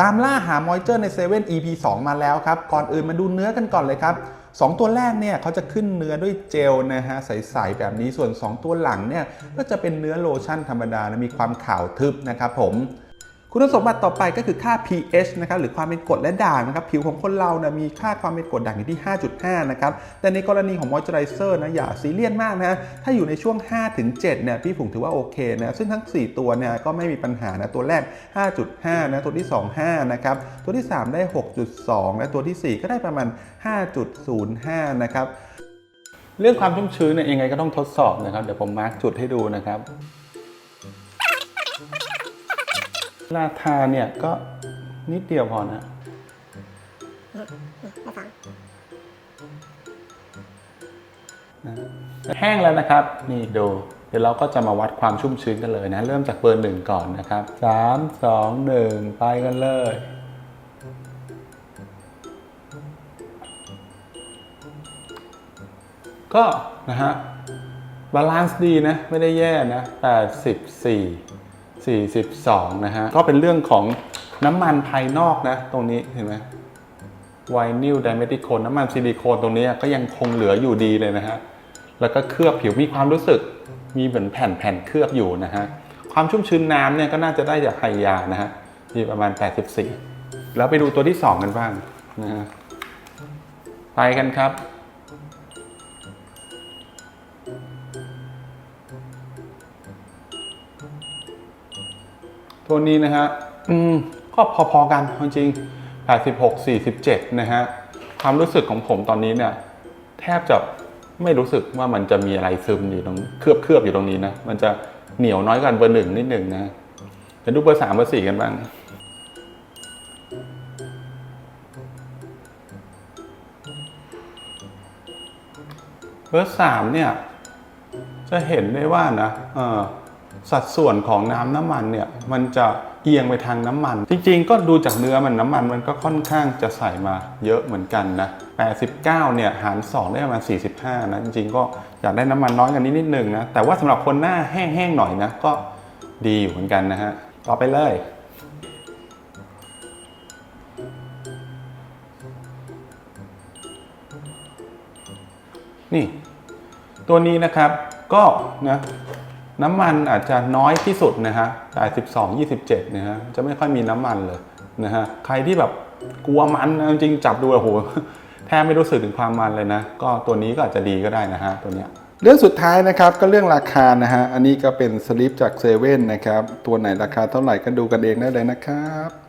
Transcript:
ตามล่าหามอยเจอร์ใน7 EP 2 มาแล้วครับ ก่อนอื่นมาดูเนื้อกันก่อนเลยครับ 2 ตัวแรกเนี่ยเขาจะขึ้นเนื้อด้วยเจลนะฮะใสๆแบบนี้ส่วน 2 ตัวหลังเนี่ยก็จะเป็นเนื้อโลชั่นธรรมดานะมีความขาวทึบนะครับผม คุณสมบัติต่อไปก็คือค่า pH นะครับหรือความเป็นกรดและด่างนะครับผิวของคนเรานะมีค่าความเป็นกรดด่างอยู่ที่ 5.5 นะครับแต่ในกรณีของมอยเจอไรเซอร์นะอย่าซีเรียสมากนะถ้าอยู่ในช่วง 5-7เนี่ยพี่ผงถือว่าโอเคนะซึ่งทั้ง 4 ตัวเนี่ยก็ไม่มีปัญหานะตัวแรก 5.5 นะตัวที่ 2 5 นะครับตัวที่ 3 ได้ 6.2 และตัวทีสี่4 ก็ได้ประมาณ 5.05 นะครับเรื่องความชุ่มชื้นเนี่ยยังไงก็ต้องทดสอบนะครับเดี๋ยวผมมาร์กจุดให้ดูนะครับ เวลาทาเนี่ยก็นิดเดียวพอนะนะแห้งแล้วนะครับ นี่ดู เดี๋ยวเราก็จะมาวัดความชุ่มชื้นกันเลยนะ เริ่มจากเบอร์หนึ่งก่อนนะครับสามสองหนึ่งไปกันเลยก็นะฮะบาลานซ์ดีนะ ไม่ได้แย่นะ 84 42 นะฮะ ก็เป็นเรื่องของน้ำมันภายนอกนะ ตรงนี้เห็นไหมไวนิลไดเมติโคนน้ำมันซิลิโคนตรงนี้ก็ยังคงเหลืออยู่ดีเลยนะฮะ แล้วก็เคลือบผิวมีความรู้สึกมีเหมือนแผ่นแผ่นเคลือบอยู่นะฮะ ความชุ่มชื้นน้ำเนี่ยก็น่าจะได้จากไฮยานะฮะมีประมาณ 84 แล้วไปดูตัวที่ 2 กันบ้างนะฮะไปกันครับ ตัวนี้นะฮะอืมก็พอๆกันจริงๆ86 47 นะฮะ ความรู้สึกของผมตอนนี้เนี่ย แทบจะไม่รู้สึกว่ามันจะมีอะไรซึมอยู่ตรงเคลือบเคลือบๆอยู่ตรงนี้นะ มันจะเหนียวน้อยกว่าเบอร์หนึ่งนิดหนึ่งนะเดี๋ยวดูเบอร์สามเบอร์สี่กันบ้าง เบอร์สามเนี่ย จะเห็นได้ว่านะเอ่อ สัดส่วนของน้ำน้ำมันเนี่ยมันจะเอียงไปทางน้ำมัน จริง ๆ ก็ดูจากเนื้อมันน้ำมันมันก็ค่อนข้างจะใส่มาเยอะเหมือนกันนะ89เนี่ยหาร 2 ได้ประมาณ45นะจริงๆ ก็อยากได้น้ำมันน้อยกันนิดนิดหนึ่งนะแต่ว่าสำหรับคนหน้าแห้งๆหน่อยนะก็ดีอยู่เหมือนกันนะฮะต่อไปเลยนี่ ตัวนี้นะครับก็นะ น้ำมันอาจจะน้อยที่สุดนะฮะ82 27นะฮะจะไม่ค่อยมีน้ำมันเลยนะฮะใครที่แบบกลัวมันจริงจับดูโอ้โหแทบไม่รู้สึกถึงความมันเลยนะ ก็ตัวนี้ก็อาจจะดีก็ได้นะฮะตัวเนี้ยเรื่องสุดท้ายนะครับก็เรื่องราคานะฮะอันนี้ก็เป็นสลิปจากเซเว่นนะครับตัวไหนราคาเท่าไหร่ก็ดูกันเองได้เลยนะครับ